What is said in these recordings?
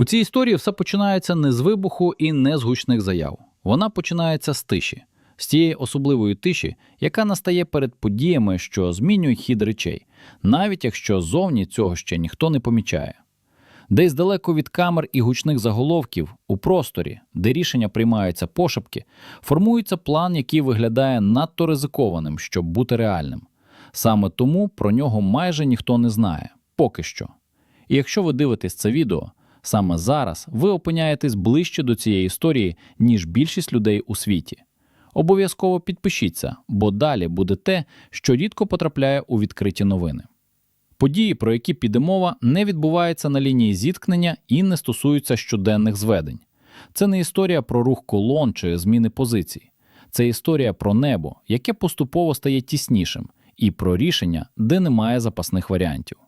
У цій історії все починається не з вибуху і не з гучних заяв. Вона починається з тиші, з тієї особливої тиші, яка настає перед подіями, що змінюють хід речей, навіть якщо зовні цього ще ніхто не помічає. Десь далеко від камер і гучних заголовків, у просторі, де рішення приймаються пошепки, формується план, який виглядає надто ризикованим, щоб бути реальним. Саме тому про нього майже ніхто не знає, поки що. І якщо ви дивитесь це відео, саме зараз ви опиняєтесь ближче до цієї історії, ніж більшість людей у світі. Обов'язково підпишіться, бо далі буде те, що рідко потрапляє у відкриті новини. Події, про які піде мова, не відбуваються на лінії зіткнення і не стосуються щоденних зведень. Це не історія про рух колон чи зміни позицій. Це історія про небо, яке поступово стає тіснішим, і про рішення, де немає запасних варіантів.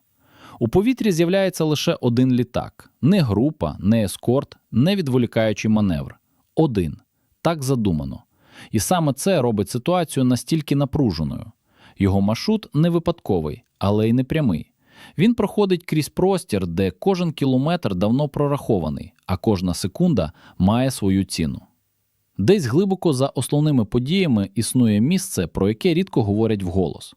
У повітрі з'являється лише один літак: не група, не ескорт, не відволікаючий маневр. Один. Так задумано. І саме це робить ситуацію настільки напруженою. Його маршрут не випадковий, але й не прямий. Він проходить крізь простір, де кожен кілометр давно прорахований, а кожна секунда має свою ціну. Десь глибоко за основними подіями існує місце, про яке рідко говорять вголос.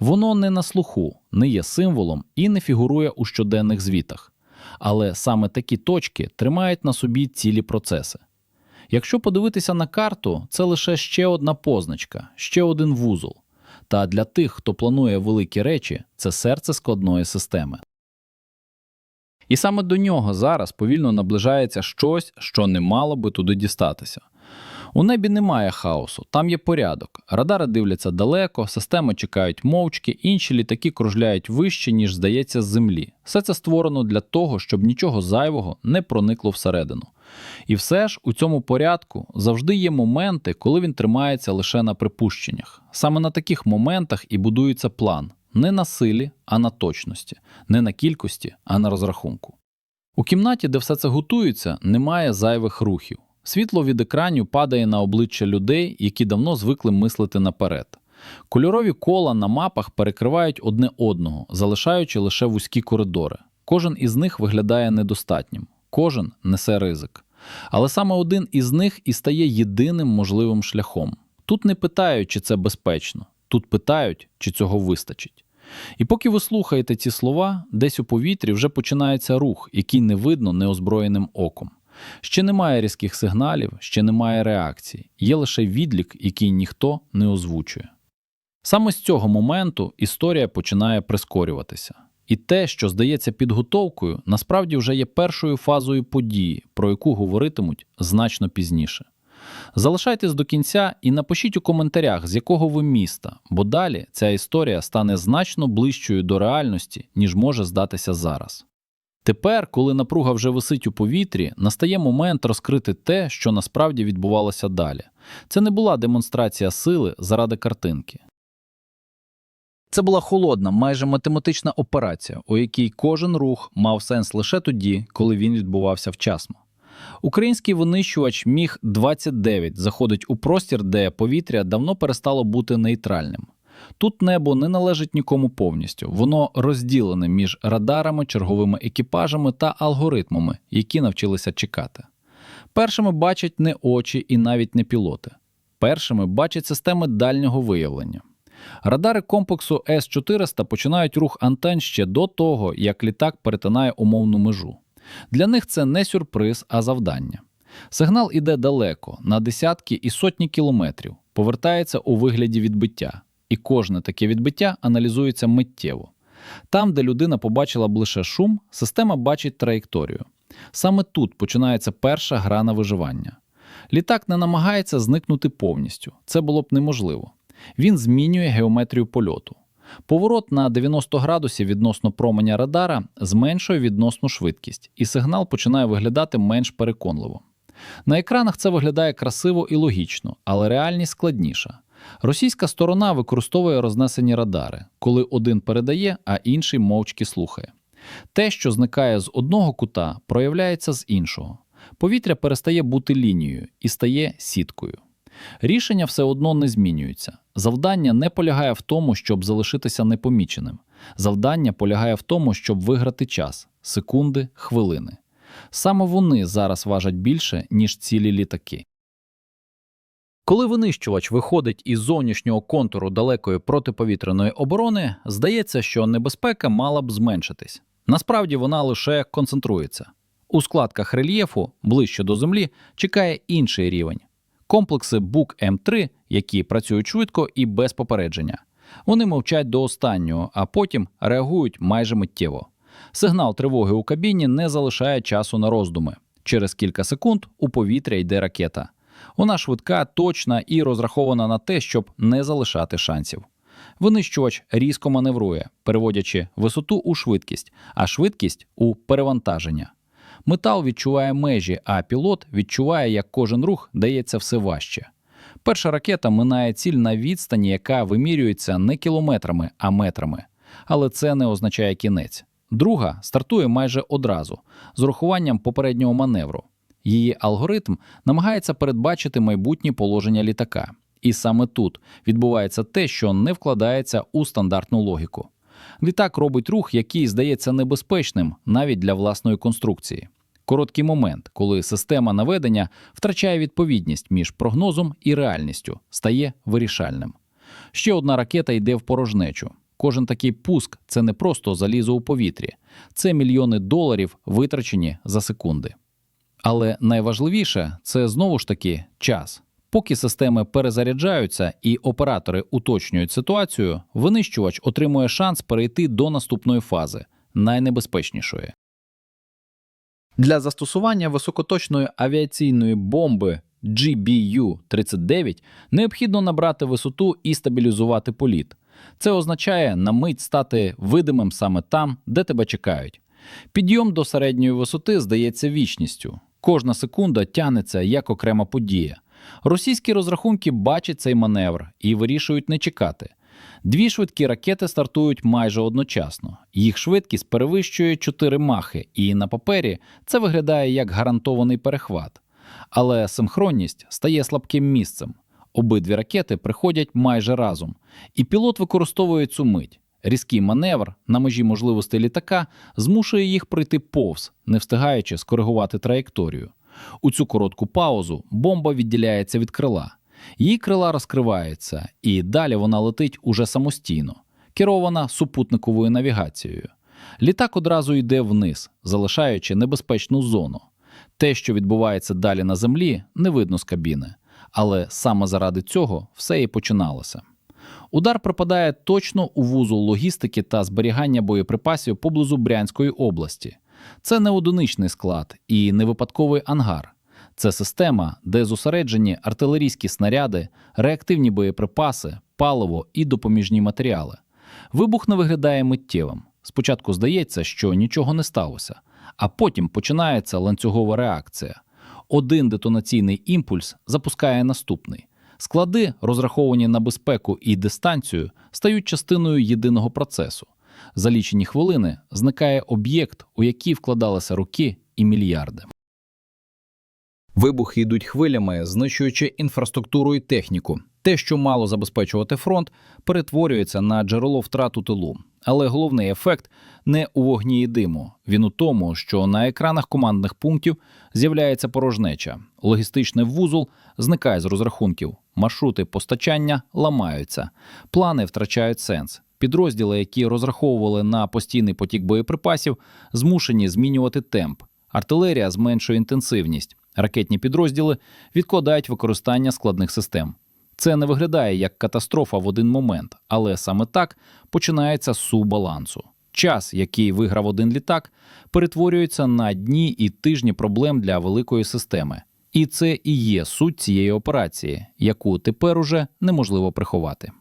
Воно не на слуху, не є символом і не фігурує у щоденних звітах. Але саме такі точки тримають на собі цілі процеси. Якщо подивитися на карту, це лише ще одна позначка, ще один вузол. Та для тих, хто планує великі речі, це серце складної системи. І саме до нього зараз повільно наближається щось, що не мало би туди дістатися. У небі немає хаосу, там є порядок. Радари дивляться далеко, системи чекають мовчки, інші літаки кружляють вище, ніж здається, з землі. Все це створено для того, щоб нічого зайвого не проникло всередину. І все ж у цьому порядку завжди є моменти, коли він тримається лише на припущеннях. Саме на таких моментах і будується план не на силі, а на точності, не на кількості, а на розрахунку. У кімнаті, де все це готується, немає зайвих рухів. Світло від екранів падає на обличчя людей, які давно звикли мислити наперед. Кольорові кола на мапах перекривають одне одного, залишаючи лише вузькі коридори. Кожен із них виглядає недостатнім, кожен несе ризик. Але саме один із них і стає єдиним можливим шляхом. Тут не питають, чи це безпечно, тут питають, чи цього вистачить. І поки ви слухаєте ці слова, десь у повітрі вже починається рух, який не видно неозброєним оком. Ще немає різких сигналів, ще немає реакції, є лише відлік, який ніхто не озвучує. Саме з цього моменту історія починає прискорюватися. І те, що здається підготовкою, насправді вже є першою фазою події, про яку говоритимуть значно пізніше. Залишайтесь до кінця і напишіть у коментарях, з якого ви міста, бо далі ця історія стане значно ближчою до реальності, ніж може здатися зараз. Тепер, коли напруга вже висить у повітрі, настає момент розкрити те, що насправді відбувалося далі. Це не була демонстрація сили заради картинки. Це була холодна, майже математична операція, у якій кожен рух мав сенс лише тоді, коли він відбувався вчасно. Український винищувач міг 29 заходить у простір, де повітря давно перестало бути нейтральним. Тут небо не належить нікому повністю, воно розділене між радарами, черговими екіпажами та алгоритмами, які навчилися чекати. Першими бачать не очі і навіть не пілоти. Першими бачать системи дальнього виявлення. Радари комплексу С-400 починають рух антенн ще до того, як літак перетинає умовну межу. Для них це не сюрприз, а завдання. Сигнал іде далеко, на десятки і сотні кілометрів, повертається у вигляді відбиття, і кожне таке відбиття аналізується миттєво. Там, де людина побачила б лише шум, система бачить траєкторію. Саме тут починається перша гра на виживання. Літак не намагається зникнути повністю, це було б неможливо. Він змінює геометрію польоту. Поворот на 90 градусів відносно променя радара зменшує відносну швидкість, і сигнал починає виглядати менш переконливо. На екранах це виглядає красиво і логічно, але реальність складніша. Російська сторона використовує рознесені радари, коли один передає, а інший мовчки слухає. Те, що зникає з одного кута, проявляється з іншого. Повітря перестає бути лінією і стає сіткою. Рішення все одно не змінюються. Завдання не полягає в тому, щоб залишитися непоміченим. Завдання полягає в тому, щоб виграти час, секунди, хвилини. Саме вони зараз важать більше, ніж цілі літаки. Коли винищувач виходить із зовнішнього контуру далекої протиповітряної оборони, здається, що небезпека мала б зменшитись. Насправді вона лише концентрується. У складках рельєфу ближче до землі чекає інший рівень комплекси бук М3, які працюють швидко і без попередження. Вони мовчать до останнього, а потім реагують майже миттєво. Сигнал тривоги у кабіні не залишає часу на роздуми. Через кілька секунд у повітря йде ракета. Вона швидка, точна і розрахована на те, щоб не залишати шансів. Винищувач різко маневрує, переводячи висоту у швидкість, а швидкість у перевантаження. Метал відчуває межі, а пілот відчуває, як кожен рух дається все важче. Перша ракета минає ціль на відстані, яка вимірюється не кілометрами, а метрами. Але це не означає кінець. Друга стартує майже одразу, з урахуванням попереднього маневру. Її алгоритм намагається передбачити майбутнє положення літака. І саме тут відбувається те, що не вкладається у стандартну логіку. Літак робить рух, який здається небезпечним навіть для власної конструкції. Короткий момент, коли система наведення втрачає відповідність між прогнозом і реальністю, стає вирішальним. Ще одна ракета йде в порожнечу. Кожен такий пуск це не просто залізо у повітрі, це мільйони доларів, витрачені за секунди. Але найважливіше це знову ж таки час. Поки системи перезаряджаються і оператори уточнюють ситуацію, винищувач отримує шанс перейти до наступної фази найнебезпечнішої. Для застосування високоточної авіаційної бомби GBU-39 необхідно набрати висоту і стабілізувати політ. Це означає на мить стати видимим саме там, де тебе чекають. Підйом до середньої висоти здається вічністю. Кожна секунда тягнеться як окрема подія. Російські розрахунки бачать цей маневр і вирішують не чекати. Дві швидкі ракети стартують майже одночасно. Їх швидкість перевищує 4 махи, і на папері це виглядає як гарантований перехват. Але синхронність стає слабким місцем. Обидві ракети приходять майже разом, і пілот використовує цю мить. Різкий маневр на межі можливостей літака змушує їх пройти повз, не встигаючи скоригувати траєкторію. У цю коротку паузу бомба відділяється від крила. Її крила розкриваються, і далі вона летить уже самостійно, керована супутниковою навігацією. Літак одразу йде вниз, залишаючи небезпечну зону. Те, що відбувається далі на землі, не видно з кабіни, але саме заради цього все і починалося. Удар припадає точно у вузол логістики та зберігання боєприпасів поблизу Брянської області. Це не одиничний склад і не випадковий ангар. Це система, де зосереджені артилерійські снаряди, реактивні боєприпаси, паливо і допоміжні матеріали. Вибух не виглядає миттєвим. Спочатку здається, що нічого не сталося, а потім починається ланцюгова реакція. Один детонаційний імпульс запускає наступний. Склади, розраховані на безпеку і дистанцію, стають частиною єдиного процесу. За лічені хвилини зникає об'єкт, у який вкладалися роки і мільярди. Вибухи йдуть хвилями, знищуючи інфраструктуру і техніку. Те, що мало забезпечувати фронт, перетворюється на джерело втрат у тилу. Але головний ефект не у вогні і диму. Він у тому, що на екранах командних пунктів з'являється порожнеча. Логістичний вузол зникає з розрахунків, маршрути постачання ламаються, плани втрачають сенс. Підрозділи, які розраховували на постійний потік боєприпасів, змушені змінювати темп. Артилерія зменшує інтенсивність. Ракетні підрозділи відкладають використання складних систем. Це не виглядає як катастрофа в один момент, але саме так починається су балансу. Час, який виграв один літак, перетворюється на дні і тижні проблем для великої системи. І це і є суть цієї операції, яку тепер уже неможливо приховати.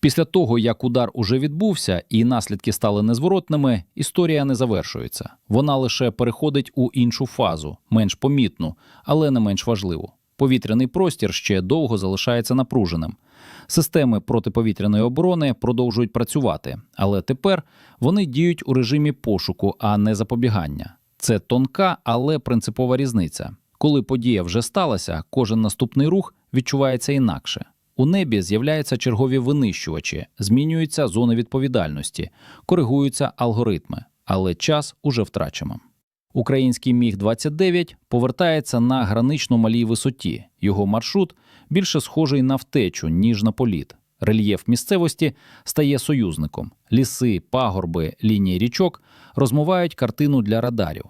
Після того, як удар уже відбувся і наслідки стали незворотними, історія не завершується. Вона лише переходить у іншу фазу, менш помітну, але не менш важливу. Повітряний простір ще довго залишається напруженим. Системи протиповітряної оборони продовжують працювати, але тепер вони діють у режимі пошуку, а не запобігання. Це тонка, але принципова різниця. Коли подія вже сталася, кожен наступний рух відчувається інакше. У небі з'являються чергові винищувачі, змінюються зони відповідальності, коригуються алгоритми, але час уже втрачено. Український міг 29 повертається на гранично малій висоті. Його маршрут більше схожий на втечу, ніж на політ. Рельєф місцевості стає союзником. Ліси, пагорби, лінії річок розмивають картину для радарів.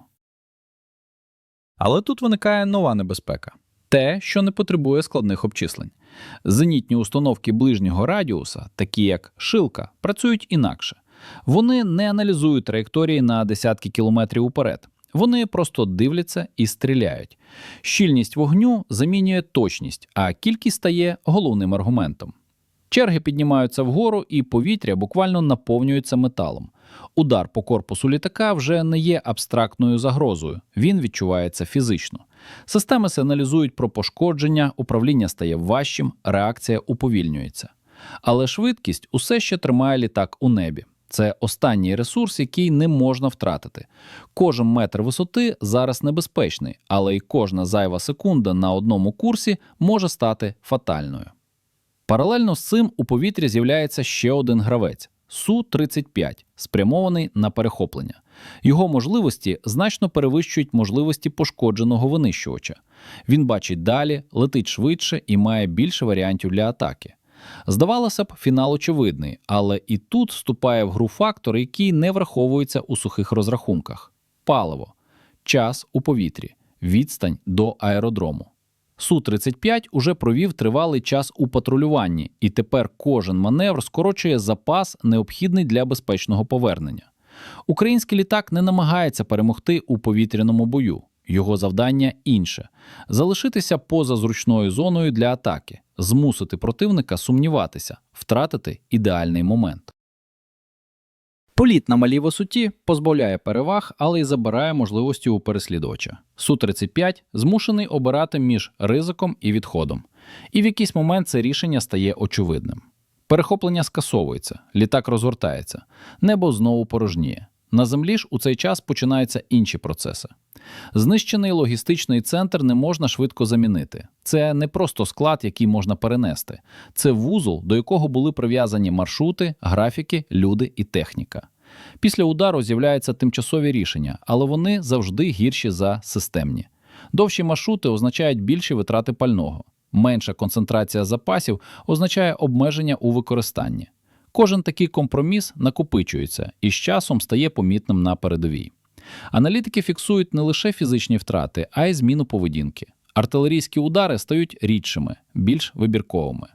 Але тут виникає нова небезпека те, що не потребує складних обчислень. Зенітні установки ближнього радіуса, такі як шилка, працюють інакше. Вони не аналізують траєкторії на десятки кілометрів уперед. Вони просто дивляться і стріляють. Щільність вогню замінює точність, а кількість стає головним аргументом. Черги піднімаються вгору, і повітря буквально наповнюється металом. Удар по корпусу літака вже не є абстрактною загрозою, він відчувається фізично. Системи сигналізують про пошкодження, управління стає важчим, реакція уповільнюється. Але швидкість усе ще тримає літак у небі. Це останній ресурс, який не можна втратити. Кожен метр висоти зараз небезпечний, але й кожна зайва секунда на одному курсі може стати фатальною. Паралельно з цим у повітрі з'являється ще один гравець Су-35, спрямований на перехоплення. Його можливості значно перевищують можливості пошкодженого винищувача. Він бачить далі, летить швидше і має більше варіантів для атаки. Здавалося б, фінал очевидний, але і тут вступає в гру фактор, який не враховується у сухих розрахунках: паливо, час у повітрі, відстань до аеродрому. Су-35 уже провів тривалий час у патрулюванні, і тепер кожен маневр скорочує запас, необхідний для безпечного повернення. Український літак не намагається перемогти у повітряному бою. Його завдання інше залишитися поза зручною зоною для атаки, змусити противника сумніватися, втратити ідеальний момент. Політ на малій висоті позбавляє переваг, але й забирає можливості у переслідувача. Су-35 змушений обирати між ризиком і відходом. І в якийсь момент це рішення стає очевидним. Перехоплення скасовується, літак розгортається, небо знову порожніє. На землі ж у цей час починаються інші процеси. Знищений логістичний центр не можна швидко замінити. Це не просто склад, який можна перенести. Це вузол, до якого були прив'язані маршрути, графіки, люди і техніка. Після удару з'являються тимчасові рішення, але вони завжди гірші за системні. Довші маршрути означають більші витрати пального. Менша концентрація запасів означає обмеження у використанні. Кожен такий компроміс накопичується і з часом стає помітним на передовій. Аналітики фіксують не лише фізичні втрати, а й зміну поведінки. Артилерійські удари стають рідшими, більш вибірковими.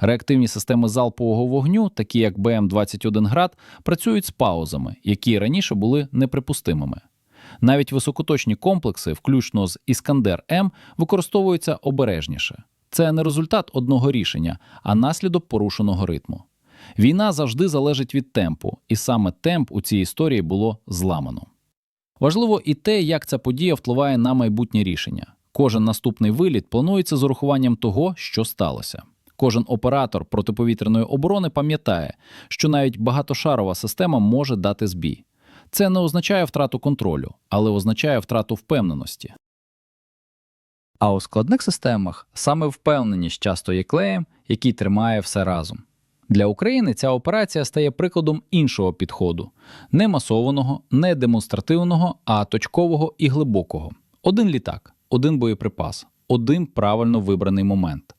Реактивні системи залпового вогню, такі як БМ-21 град, працюють з паузами, які раніше були неприпустимими. Навіть високоточні комплекси, включно з Іскандер М, використовуються обережніше. Це не результат одного рішення, а наслідок порушеного ритму. Війна завжди залежить від темпу, і саме темп у цій історії було зламано. Важливо і те, як ця подія впливає на майбутнє рішення. Кожен наступний виліт планується з урахуванням того, що сталося. Кожен оператор протиповітряної оборони пам'ятає, що навіть багатошарова система може дати збій. Це не означає втрату контролю, але означає втрату впевненості. А у складних системах саме впевненість часто є клеєм, який тримає все разом. Для України ця операція стає прикладом іншого підходу не масованого, не демонстративного, а точкового і глибокого. Один літак, один боєприпас, один правильно вибраний момент.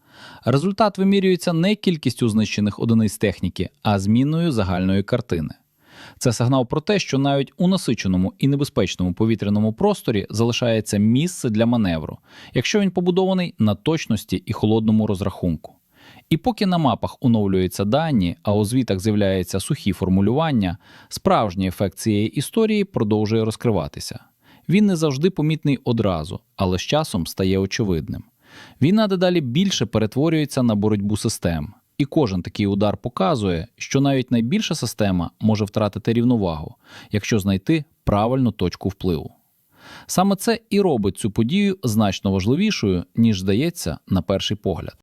Результат вимірюється не кількістю знищених одиниць техніки, а зміною загальної картини. Це сигнал про те, що навіть у насиченому і небезпечному повітряному просторі залишається місце для маневру, якщо він побудований на точності і холодному розрахунку. І поки на мапах оновлюються дані, а у звітах з'являються сухі формулювання, справжній ефект цієї історії продовжує розкриватися. Він не завжди помітний одразу, але з часом стає очевидним. Війна дедалі більше перетворюється на боротьбу систем, і кожен такий удар показує, що навіть найбільша система може втратити рівновагу, якщо знайти правильну точку впливу. Саме це і робить цю подію значно важливішою, ніж здається на перший погляд.